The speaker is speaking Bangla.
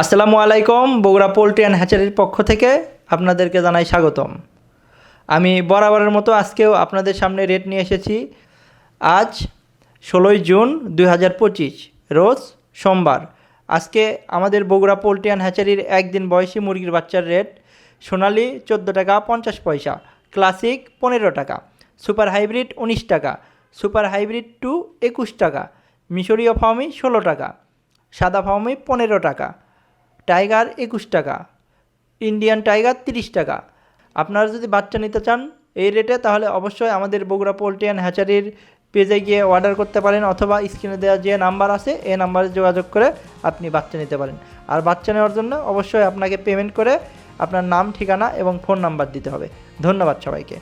আসসালামু আলাইকুম, বগুড়া পোলট্রি অ্যান্ড হ্যাচারির পক্ষ থেকে আপনাদেরকে জানাই স্বাগতম। আমি বরাবরের মতো আজকেও আপনাদের সামনে রেট নিয়ে এসেছি। আজ ষোলোই জুন দু হাজার পঁচিশ, রোজ সোমবার। আজকে আমাদের বগুড়া পোলট্রি অ্যান্ড হ্যাচারির একদিন বয়সী মুরগির বাচ্চার রেট সোনালি চোদ্দ টাকা পঞ্চাশ পয়সা, ক্লাসিক পনেরো টাকা, সুপার হাইব্রিড উনিশ টাকা, সুপার হাইব্রিড টু একুশ টাকা, মিশরীয় ফার্মি ষোলো টাকা, সাদা ফার্মি পনেরো টাকা টাইগার একুশ টাকা, ইন্ডিয়ান টাইগার তিরিশ টাকা। আপনারা যদি বাচ্চা নিতে চান এই রেটে তাহলে অবশ্যই আমাদের বগুড়া পোলট্রি অ্যান্ড হ্যাচারির পেজে গিয়ে অর্ডার করতে পারেন অথবা স্ক্রিনে দেওয়া যে নাম্বার আছে এই নাম্বারে যোগাযোগ করে আপনি বাচ্চা নিতে পারেন। আর বাচ্চা নেওয়ার জন্য অবশ্যই আপনাকে পেমেন্ট করে আপনার নাম, ঠিকানা এবং ফোন নাম্বার দিতে হবে। ধন্যবাদ সবাইকে।